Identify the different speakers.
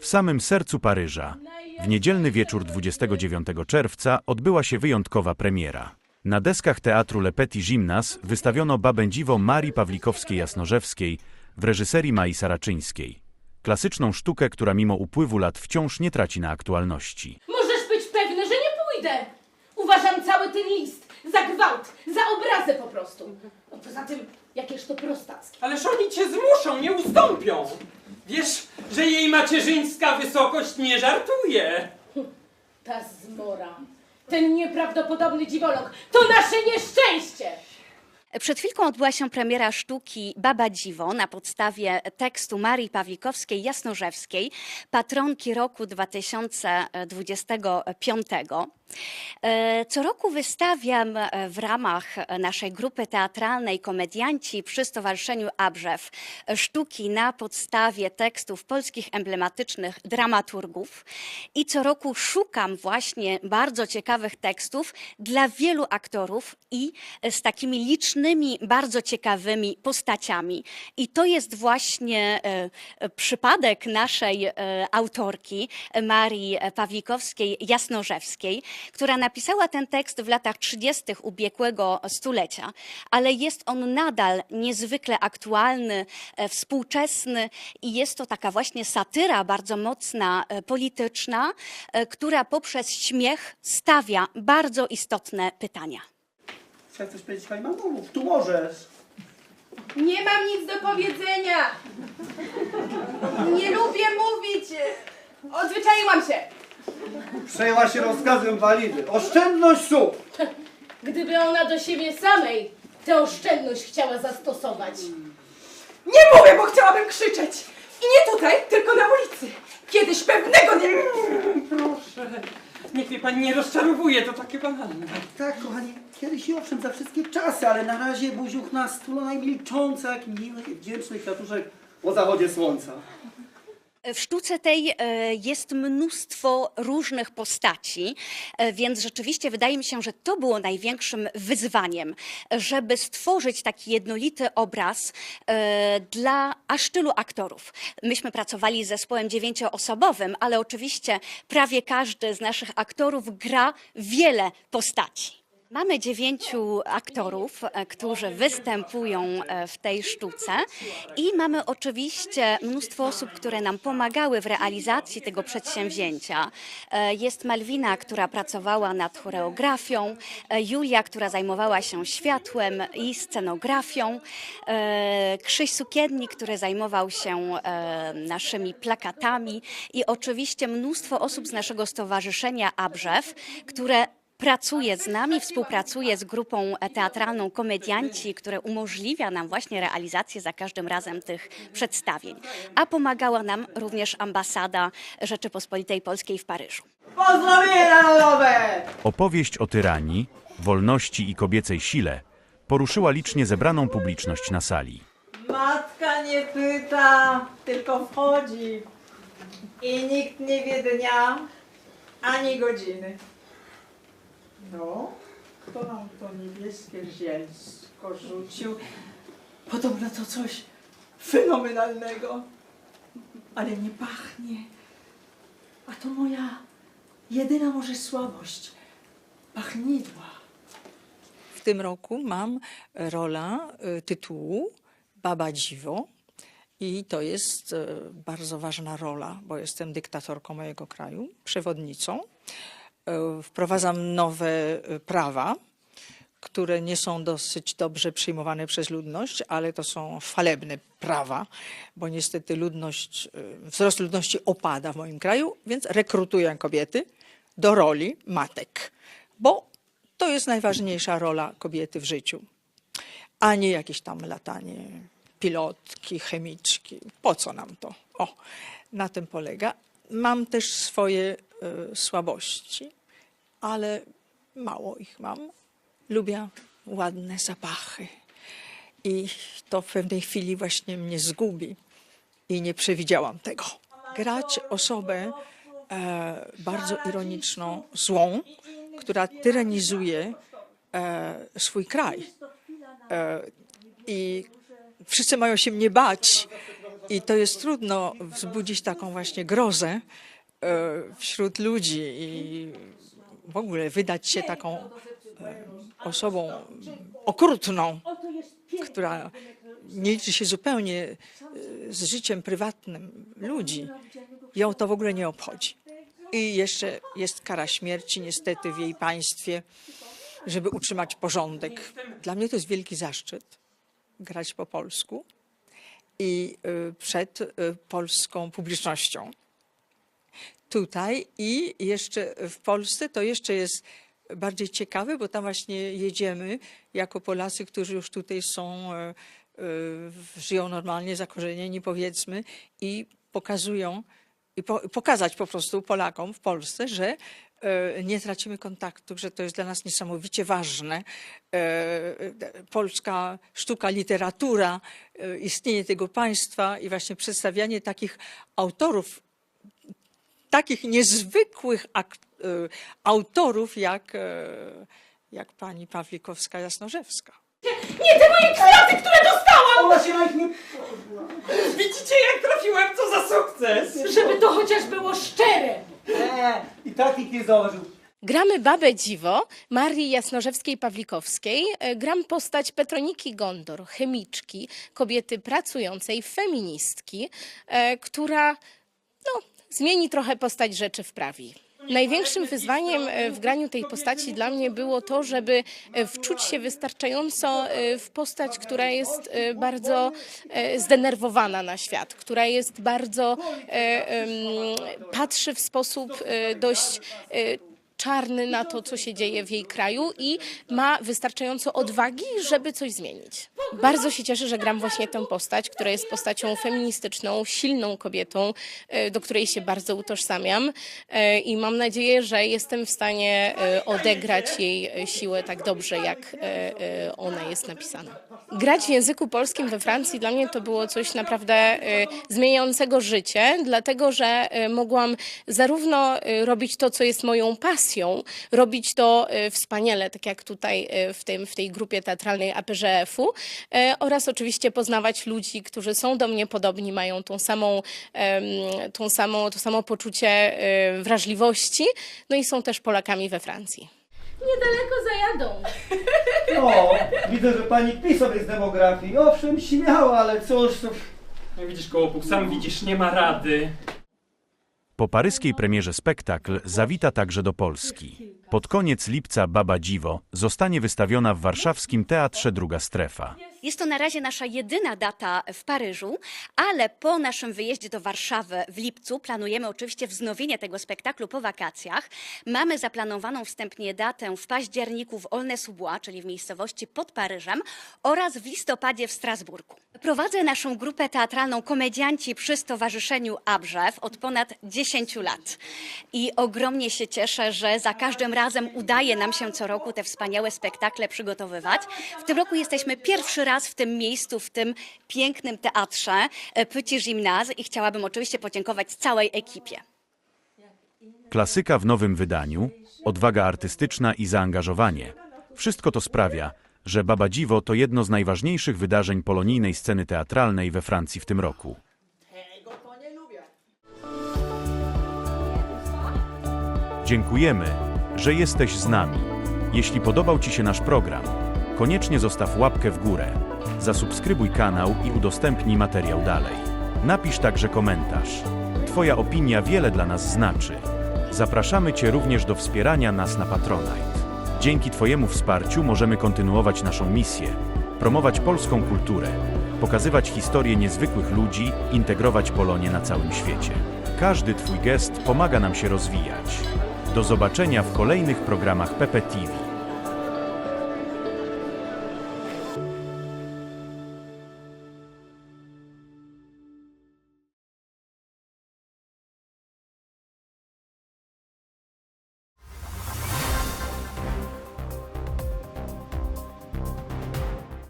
Speaker 1: W samym sercu Paryża, w niedzielny wieczór 29 czerwca odbyła się wyjątkowa premiera. Na deskach teatru Le Petit Gymnase wystawiono babędziwo Marii Pawlikowskiej-Jasnorzewskiej w reżyserii Mai Saraczyńskiej. Klasyczną sztukę, która mimo upływu lat wciąż nie traci na aktualności.
Speaker 2: Możesz być pewny, że nie pójdę. Uważam cały ten list za gwałt, za obrazę po prostu. No poza tym, jakież to prostackie.
Speaker 3: Ależ oni cię zmuszą, nie ustąpią. Wiesz, że jej macierzyńska wysokość nie żartuje.
Speaker 2: Ta zmora, ten nieprawdopodobny dziwolok, to nasze nieszczęście!
Speaker 4: Przed chwilką odbyła się premiera sztuki Baba Dziwo na podstawie tekstu Marii Pawlikowskiej-Jasnorzewskiej, patronki roku 2025. E, Co roku wystawiam e, w ramach naszej grupy teatralnej Komedianci przy Stowarzyszeniu Abrzew e, sztuki na podstawie tekstów polskich emblematycznych dramaturgów i co roku szukam właśnie bardzo ciekawych tekstów dla wielu aktorów i e, z takimi licznymi, bardzo ciekawymi postaciami. I to jest właśnie e, e, przypadek naszej e, autorki e, Marii Pawlikowskiej-Jasnorzewskiej, która napisała ten tekst w latach 30. ubiegłego stulecia, ale jest on nadal niezwykle aktualny, e, współczesny i jest to taka właśnie satyra bardzo mocna, e, polityczna, e, która poprzez śmiech stawia bardzo istotne pytania.
Speaker 5: Chcesz coś powiedzieć, Halima? No mów, tu możesz.
Speaker 2: Nie mam nic do powiedzenia. Nie lubię mówić. Odzwyczaiłam się.
Speaker 5: Przejęła się rozkazem walidy. Oszczędność słów.
Speaker 2: Gdyby ona do siebie samej tę oszczędność chciała zastosować.
Speaker 6: Nie mówię, bo chciałabym krzyczeć. I nie tutaj, tylko na ulicy. Kiedyś pewnego dnia...
Speaker 3: Proszę, niech mnie pani nie rozczarowuje, to takie banalne.
Speaker 5: Tak, kochani, kiedyś i owszem za wszystkie czasy, ale na razie buziuch na stulona i milcząca jak miły i wdzięczny kwiatuszek po zachodzie słońca.
Speaker 4: W sztuce tej e, jest mnóstwo różnych postaci, e, więc rzeczywiście wydaje mi się, że to było największym wyzwaniem, żeby stworzyć taki jednolity obraz e, dla aż tylu aktorów. Myśmy pracowali z zespołem dziewięcioosobowym, ale oczywiście prawie każdy z naszych aktorów gra wiele postaci. Mamy dziewięciu aktorów, e, którzy występują e, w tej sztuce i mamy oczywiście mnóstwo osób, które nam pomagały w realizacji tego przedsięwzięcia. E, Jest Malwina, która pracowała nad choreografią, Julia, która zajmowała się światłem i scenografią, Krzyś Sukiennik, który zajmował się naszymi plakatami i oczywiście mnóstwo osób z naszego stowarzyszenia Abrzew, które pracuje z nami, współpracuje z grupą teatralną Komedianci, które umożliwia nam właśnie realizację za każdym razem tych przedstawień. A pomagała nam również ambasada Rzeczypospolitej Polskiej w Paryżu.
Speaker 6: Pozdrowienia narodowe!
Speaker 1: Opowieść o tyranii, wolności i kobiecej sile poruszyła licznie zebraną publiczność na sali.
Speaker 6: Matka nie pyta, tylko wchodzi. I nikt nie wie dnia, ani godziny. No, kto nam to niebieskie zielsko rzucił? Podobno to coś fenomenalnego. Ale nie pachnie. A to moja jedyna może słabość. Pachnidła.
Speaker 7: W tym roku mam rola y, tytułu Baba Dziwo i to jest y, bardzo ważna rola, bo jestem dyktatorką mojego kraju, przewodnicą. Y, Wprowadzam nowe y, prawa, które nie są dosyć dobrze przyjmowane przez ludność, ale to są chwalebne prawa, bo niestety ludność, y, wzrost ludności opada w moim kraju, więc rekrutuję kobiety do roli matek, bo to jest najważniejsza rola kobiety w życiu, a nie jakieś tam latanie pilotki, chemiczki. Po co nam to? O, na tym polega. Mam też swoje y, słabości, ale mało ich mam. Lubię ładne zapachy i to w pewnej chwili właśnie mnie zgubi i nie przewidziałam tego. Grać osobę e, bardzo ironiczną, złą, która tyranizuje e, swój kraj. E, I wszyscy mają się mnie bać. I to jest trudno wzbudzić taką właśnie grozę e, wśród ludzi i w ogóle wydać się taką e, osobą okrutną, która nie liczy się zupełnie e, z życiem prywatnym ludzi. Ją to w ogóle nie obchodzi. I jeszcze jest kara śmierci niestety w jej państwie, żeby utrzymać porządek. Dla mnie to jest wielki zaszczyt grać po polsku i y, przed polską publicznością. Tutaj i jeszcze w Polsce to jeszcze jest bardziej ciekawe, bo tam właśnie jedziemy jako Polacy, którzy już tutaj są, y, y, żyją normalnie, zakorzenieni powiedzmy i pokazują, i po, pokazać po prostu Polakom w Polsce, że e, nie tracimy kontaktu, że to jest dla nas niesamowicie ważne. E, e, Polska sztuka, literatura, e, istnienie tego państwa i właśnie przedstawianie takich autorów, takich niezwykłych e, autorów jak, e, jak pani Pawlikowska-Jasnorzewska.
Speaker 2: Nie te moje kwiaty, które dostałam!
Speaker 5: Ona się na nich nie...
Speaker 3: Widzicie jak trafiłem, co za sukces!
Speaker 2: Żeby to chociaż było szczere!
Speaker 5: Nie, i tak nikt nie zauważył.
Speaker 8: Gramy babę dziwo Marii Jasnorzewskiej-Pawlikowskiej. E, Gram postać Petroniki Gondor, chemiczki, kobiety pracującej, feministki, która no, zmieni trochę postać rzeczy w prawi. Największym wyzwaniem e, w graniu tej postaci dla mnie było to, żeby e, wczuć się wystarczająco e, w postać, która jest bardzo zdenerwowana na świat, która jest bardzo patrzy w sposób dość czarny na to, co się dzieje w jej kraju i ma wystarczająco odwagi, żeby coś zmienić. Bardzo się cieszę, że gram właśnie tę postać, która jest postacią feministyczną, silną kobietą, e, do której się bardzo utożsamiam e, i mam nadzieję, że jestem w stanie e, odegrać jej siłę tak dobrze, jak ona jest napisana. Grać w języku polskim we Francji dla mnie to było coś naprawdę zmieniającego życie, dlatego że mogłam zarówno robić to, co jest moją pasją, robić to e, wspaniale, tak jak tutaj e, w, tym, w tej grupie teatralnej APŻF-u e, oraz oczywiście poznawać ludzi, którzy są do mnie podobni, mają tą samą, tą samą, to samo poczucie wrażliwości, no i są też Polakami we Francji.
Speaker 2: Niedaleko zajadą.
Speaker 5: No, widzę, że pani kpi sobie z demografii. Owszem, śmiała, ale cóż.
Speaker 3: No widzisz, Kołopuk, sam widzisz, nie ma rady.
Speaker 1: Po paryskiej premierze spektakl zawita także do Polski. Pod koniec lipca Baba Dziwo zostanie wystawiona w warszawskim Teatrze Druga Strefa.
Speaker 4: Jest to na razie nasza jedyna data w Paryżu, ale po naszym wyjeździe do Warszawy w lipcu planujemy oczywiście wznowienie tego spektaklu po wakacjach. Mamy zaplanowaną wstępnie datę w październiku w Aulnay-sous-Bois, czyli w miejscowości pod Paryżem, oraz w listopadzie w Strasburgu. Prowadzę naszą grupę teatralną Komedianci przy Stowarzyszeniu Abrzew od ponad 10 lat. I ogromnie się cieszę, że za każdym razem udaje nam się co roku te wspaniałe spektakle przygotowywać. W tym roku jesteśmy pierwszy raz w tym miejscu, w tym pięknym teatrze e, Petit Gymnase i chciałabym oczywiście podziękować całej ekipie.
Speaker 1: Klasyka w nowym wydaniu, odwaga artystyczna i zaangażowanie. Wszystko to sprawia, że Baba Dziwo to jedno z najważniejszych wydarzeń polonijnej sceny teatralnej we Francji w tym roku. Dziękujemy, że jesteś z nami. Jeśli podobał Ci się nasz program, koniecznie zostaw łapkę w górę, zasubskrybuj kanał i udostępnij materiał dalej. Napisz także komentarz. Twoja opinia wiele dla nas znaczy. Zapraszamy Cię również do wspierania nas na Patronite. Dzięki Twojemu wsparciu możemy kontynuować naszą misję, promować polską kulturę, pokazywać historię niezwykłych ludzi, integrować Polonię na całym świecie. Każdy Twój gest pomaga nam się rozwijać. Do zobaczenia w kolejnych programach PPTV.